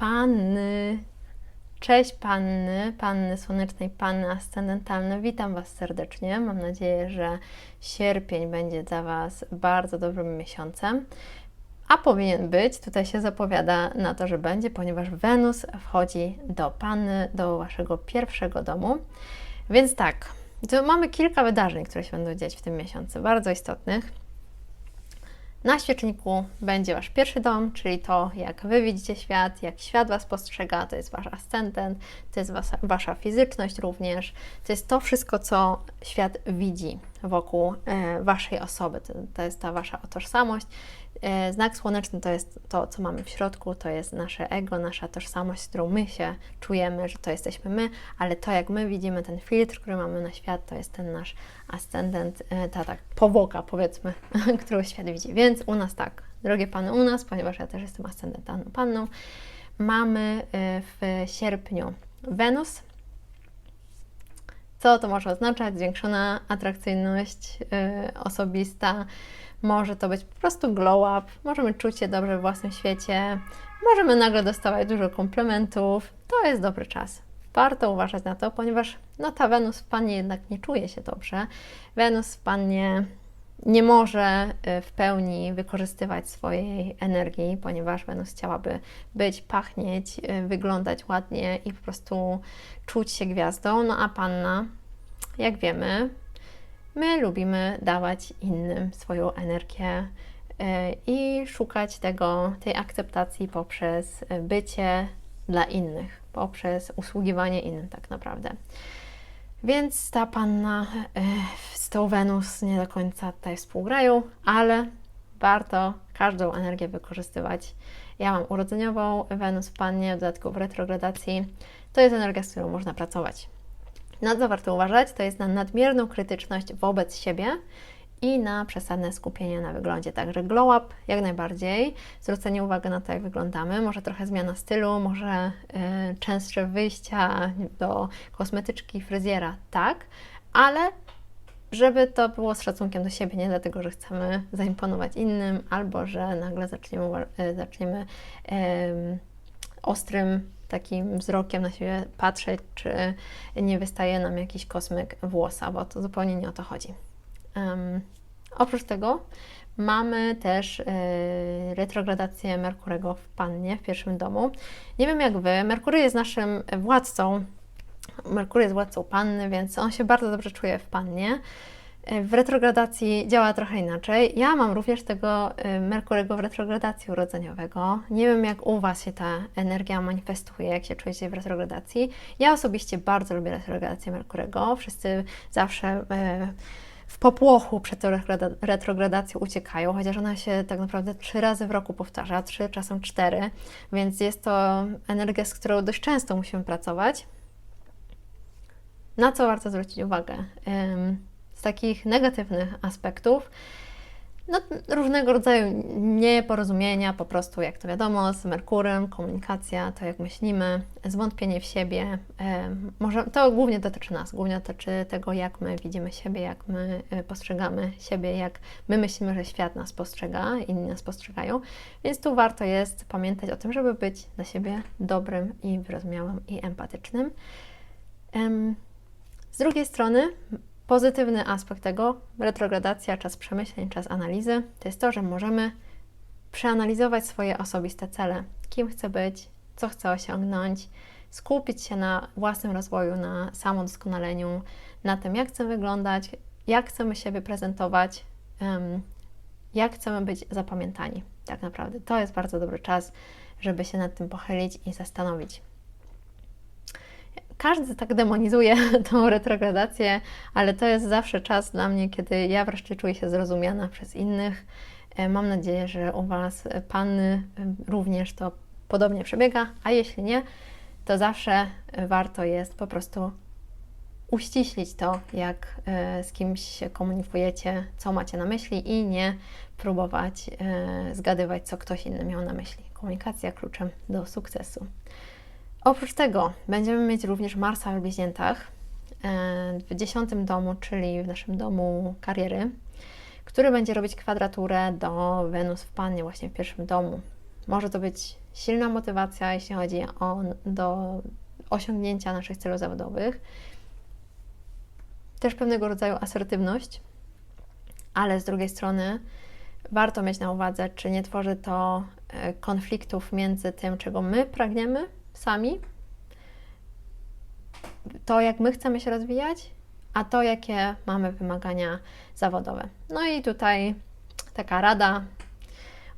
Panny. Cześć Panny, Panny Słonecznej, Panny Ascendentalne. Witam Was serdecznie. Mam nadzieję, że sierpień będzie dla Was bardzo dobrym miesiącem. A powinien być, tutaj się zapowiada na to, że będzie, ponieważ Wenus wchodzi do Panny, do Waszego pierwszego domu. Więc tak, mamy kilka wydarzeń, które się będą dziać w tym miesiącu, bardzo istotnych. Na świeczniku będzie Wasz pierwszy dom, czyli to, jak Wy widzicie świat, jak świat Was postrzega, to jest Wasz ascendent, to jest wasza, wasza fizyczność również, to jest to wszystko, co świat widzi wokół e, Waszej osoby, to, to jest ta Wasza tożsamość. E, znak słoneczny to jest to, co mamy w środku, to jest nasze ego, nasza tożsamość, którą my się czujemy, że to jesteśmy my, ale to, jak my widzimy ten filtr, który mamy na świat, to jest ten nasz ascendent, e, ta tak powoka, powiedzmy, którą świat widzi. Więc u nas tak, drogie Pany, u nas, ponieważ ja też jestem ascendentalną panną, mamy e, w sierpniu Wenus. Co to może oznaczać? Zwiększona atrakcyjność osobista, może to być po prostu glow up, możemy czuć się dobrze w własnym świecie, możemy nagle dostawać dużo komplementów. To jest dobry czas. Warto uważać na to, ponieważ no, ta Wenus w Pannie jednak nie czuje się dobrze. Wenus w Pannie nie może y, w pełni wykorzystywać swojej energii, ponieważ Wenus chciałaby być, pachnieć, y, wyglądać ładnie i po prostu czuć się gwiazdą. No a Panna, jak wiemy, My lubimy dawać innym swoją energię e, i szukać tego, tej akceptacji poprzez bycie dla innych, poprzez usługiwanie innym tak naprawdę. Więc ta panna e, z tą Wenus nie do końca tutaj współgrają, ale warto każdą energię wykorzystywać. Ja mam urodzeniową Wenus w pannie, w dodatku w retrogradacji. To jest energia, z którą można pracować. Na co warto uważać, to jest na nadmierną krytyczność wobec siebie i na przesadne skupienie na wyglądzie. Także glow up jak najbardziej, zwrócenie uwagi na to, jak wyglądamy, może trochę zmiana stylu, może y, częstsze wyjścia do kosmetyczki, fryzjera, tak, ale żeby to było z szacunkiem do siebie, nie dlatego, że chcemy zaimponować innym, albo że nagle zaczniemy, y, zaczniemy y, ostrym takim wzrokiem na siebie patrzeć, czy nie wystaje nam jakiś kosmyk włosa, bo to zupełnie nie o to chodzi. Um, oprócz tego mamy też y, retrogradację Merkurego w Pannie, w pierwszym domu. Nie wiem jak Wy, Merkury jest naszym władcą, Merkury jest władcą Panny, więc on się bardzo dobrze czuje w Pannie. W retrogradacji działa trochę inaczej. Ja mam również tego y, Merkurego w retrogradacji urodzeniowego. Nie wiem, jak u Was się ta energia manifestuje, jak się czujecie w retrogradacji. Ja osobiście bardzo lubię retrogradację Merkurego. Wszyscy zawsze y, w popłochu przed tą retrogradacją uciekają, chociaż ona się tak naprawdę trzy razy w roku powtarza, trzy, czasem cztery, więc jest to energia, z którą dość często musimy pracować. Na co warto zwrócić uwagę? z takich negatywnych aspektów, no, różnego rodzaju nieporozumienia, po prostu, jak to wiadomo, z Merkurem, komunikacja, to jak myślimy, zwątpienie w siebie. może to głównie dotyczy nas, głównie dotyczy tego, jak my widzimy siebie, jak my e, postrzegamy siebie, jak my myślimy, że świat nas postrzega, inni nas postrzegają. Więc tu warto jest pamiętać o tym, żeby być dla siebie dobrym i wyrozumiałym i empatycznym. Z drugiej strony, Pozytywny aspekt tego, retrogradacja, czas przemyśleń, czas analizy, to jest to, że możemy przeanalizować swoje osobiste cele, kim chcę być, co chcę osiągnąć, skupić się na własnym rozwoju, na samodoskonaleniu, na tym, jak chcę wyglądać, jak chcemy siebie prezentować, jak chcemy być zapamiętani. Tak naprawdę to jest bardzo dobry czas, żeby się nad tym pochylić i zastanowić każdy tak demonizuje tą retrogradację, ale to jest zawsze czas dla mnie, kiedy ja wreszcie czuję się zrozumiana przez innych. E, mam nadzieję, że u Was, e, Panny, e, również to podobnie przebiega, a jeśli nie, to zawsze warto jest po prostu uściślić to, jak z kimś komunikujecie, co macie na myśli i nie próbować zgadywać, co ktoś inny miał na myśli. Komunikacja kluczem do sukcesu. Oprócz tego będziemy mieć również Marsa w bliźniętach e, w dziesiątym domu, czyli w naszym domu kariery, który będzie robić kwadraturę do Wenus w Pannie właśnie w pierwszym domu. Może to być silna motywacja, jeśli chodzi o do osiągnięcia naszych celów zawodowych. Też pewnego rodzaju asertywność, ale z drugiej strony warto mieć na uwadze, czy nie tworzy to e, konfliktów między tym, czego my pragniemy sami, to jak my chcemy się rozwijać, a to jakie mamy wymagania zawodowe. No i tutaj taka rada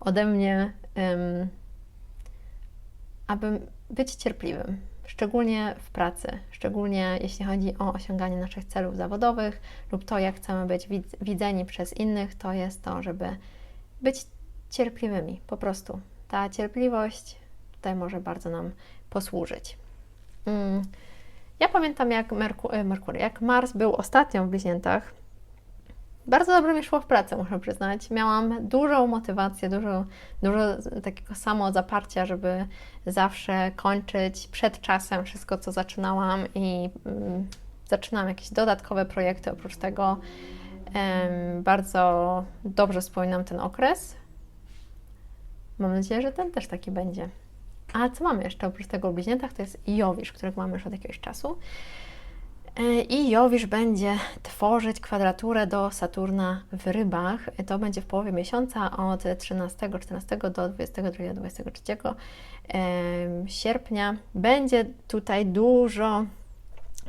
ode mnie, um, aby być cierpliwym, szczególnie w pracy, szczególnie jeśli chodzi o osiąganie naszych celów zawodowych lub to, jak chcemy być widzeni przez innych, to jest to, żeby być cierpliwymi, po prostu. Ta cierpliwość tutaj może bardzo nam posłużyć. Mm. Ja pamiętam, jak Merku, e, Merkury, jak Mars był ostatnio w bliźniętach. Bardzo dobrze mi szło w pracy, muszę przyznać. Miałam dużą motywację, dużo, dużo takiego samozaparcia, żeby zawsze kończyć przed czasem wszystko, co zaczynałam i mm, zaczynam jakieś dodatkowe projekty oprócz tego. Bardzo dobrze wspominam ten okres. Mam nadzieję, że ten też taki będzie. A co mamy jeszcze oprócz tego o bliźniętach? To jest Jowisz, którego mamy już od jakiegoś czasu. E, I Jowisz będzie tworzyć kwadraturę do Saturna w rybach. To będzie w połowie miesiąca od 13, 14 do 22, 23 sierpnia. Będzie tutaj dużo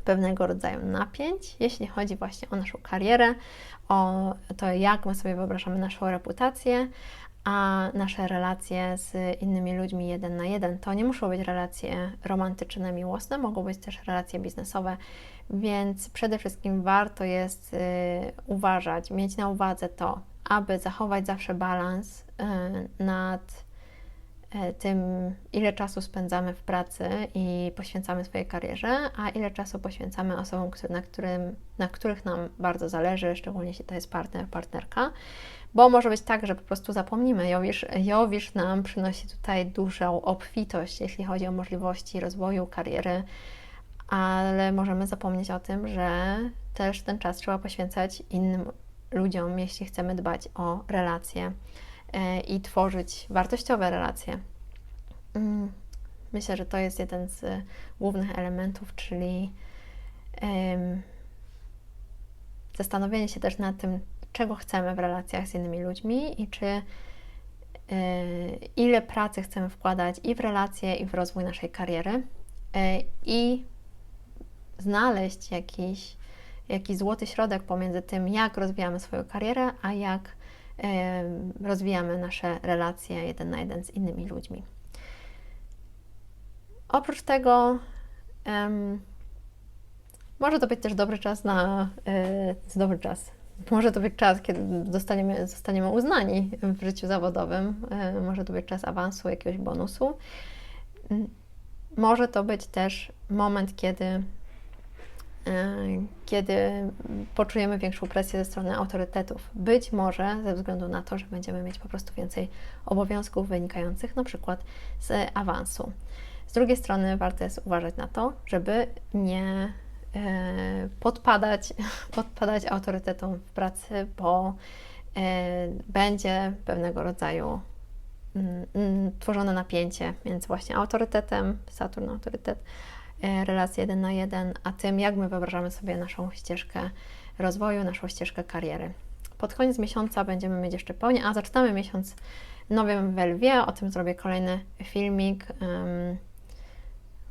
pewnego rodzaju napięć, jeśli chodzi właśnie o naszą karierę, o to, jak my sobie wyobrażamy naszą reputację, a nasze relacje z innymi ludźmi jeden na jeden to nie muszą być relacje romantyczne, miłosne, mogą być też relacje biznesowe, więc przede wszystkim warto jest y, uważać, mieć na uwadze to, aby zachować zawsze balans y, nad y, tym, ile czasu spędzamy w pracy i poświęcamy swojej karierze, a ile czasu poświęcamy osobom, na, którym, na których nam bardzo zależy, szczególnie jeśli to jest partner, partnerka bo może być tak, że po prostu zapomnimy. Jowisz, Jowisz nam przynosi tutaj dużą obfitość, jeśli chodzi o możliwości rozwoju kariery, ale możemy zapomnieć o tym, że też ten czas trzeba poświęcać innym ludziom, jeśli chcemy dbać o relacje e, i tworzyć wartościowe relacje. Mm, myślę, że to jest jeden z głównych elementów, czyli zastanowienie się też nad tym, czego chcemy w relacjach z innymi ludźmi i czy y, ile pracy chcemy wkładać i w relacje, i w rozwój naszej kariery, y, i znaleźć jakiś, jakiś złoty środek pomiędzy tym, jak rozwijamy swoją karierę, a jak y, rozwijamy nasze relacje jeden na jeden z innymi ludźmi. Oprócz tego, może to być też dobry czas na dobry czas, może to być czas, kiedy zostaniemy, zostaniemy uznani w życiu zawodowym, e, może to być czas awansu, jakiegoś bonusu. Mm, może to być też moment, kiedy, e, kiedy poczujemy większą presję ze strony autorytetów. Być może ze względu na to, że będziemy mieć po prostu więcej obowiązków wynikających na przykład z awansu. Z drugiej strony warto jest uważać na to, żeby nie podpadać, podpadać autorytetom w pracy, bo e, będzie pewnego rodzaju mm, mm, tworzone napięcie między właśnie autorytetem, Saturn autorytet, e, relacje jeden na jeden, a tym, jak my wyobrażamy sobie naszą ścieżkę rozwoju, naszą ścieżkę kariery. Pod koniec miesiąca będziemy mieć jeszcze pełnię, a zaczynamy miesiąc nowym w Lwie, o tym zrobię kolejny filmik.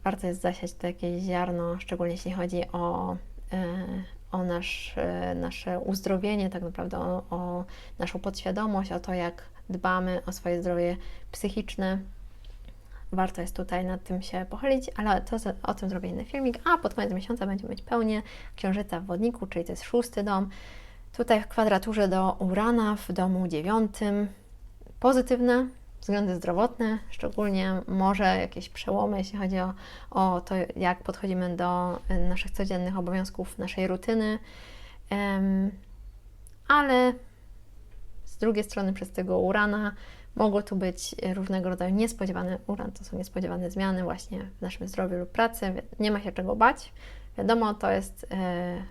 Warto jest zasiać to jakieś ziarno, szczególnie jeśli chodzi o, e, o nasz, e, nasze uzdrowienie, tak naprawdę o, o naszą podświadomość, o to, jak dbamy o swoje zdrowie psychiczne. Warto jest tutaj nad tym się pochylić, ale to, o tym zrobię inny filmik. A pod koniec miesiąca będziemy mieć pełnię Księżyca w Wodniku, czyli to jest szósty dom. Tutaj w kwadraturze do Urana w domu dziewiątym. Pozytywne, względy zdrowotne, szczególnie może jakieś przełomy, jeśli chodzi o, o to, jak podchodzimy do e, naszych codziennych obowiązków, naszej rutyny, ale z drugiej strony przez tego urana mogło tu być różnego rodzaju niespodziewane uran, to są niespodziewane zmiany właśnie w naszym zdrowiu lub pracy, nie ma się czego bać. Wiadomo, to jest e,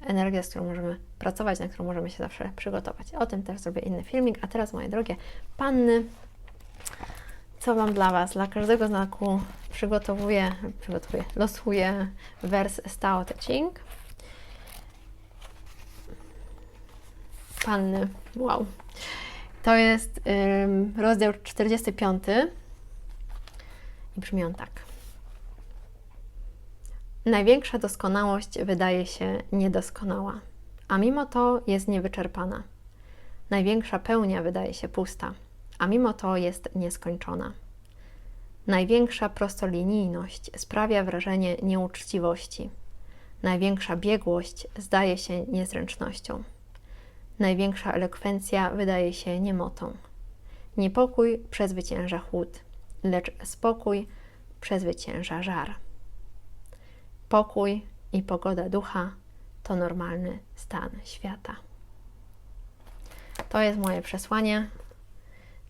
energia, z którą możemy pracować, na którą możemy się zawsze przygotować. O tym też zrobię inny filmik. A teraz, moje drogie panny, co mam dla Was? Dla każdego znaku przygotowuję, przygotowuję, losuję wers z Tao Te Ching. Panny, wow. To jest ym, rozdział 45 i brzmi on tak. Największa doskonałość wydaje się niedoskonała, a mimo to jest niewyczerpana. Największa pełnia wydaje się pusta, a mimo to jest nieskończona. Największa prostolinijność sprawia wrażenie nieuczciwości. Największa biegłość zdaje się niezręcznością. Największa elokwencja wydaje się niemotą. Niepokój przezwycięża chłód, lecz spokój przezwycięża żar. Pokój i pogoda ducha to normalny stan świata. To jest moje przesłanie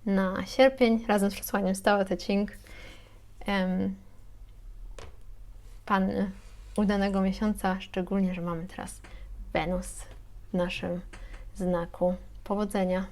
na sierpień razem z przesłaniem Stała Te Ching. Panny udanego miesiąca, szczególnie, że mamy teraz Wenus w naszym znaku powodzenia.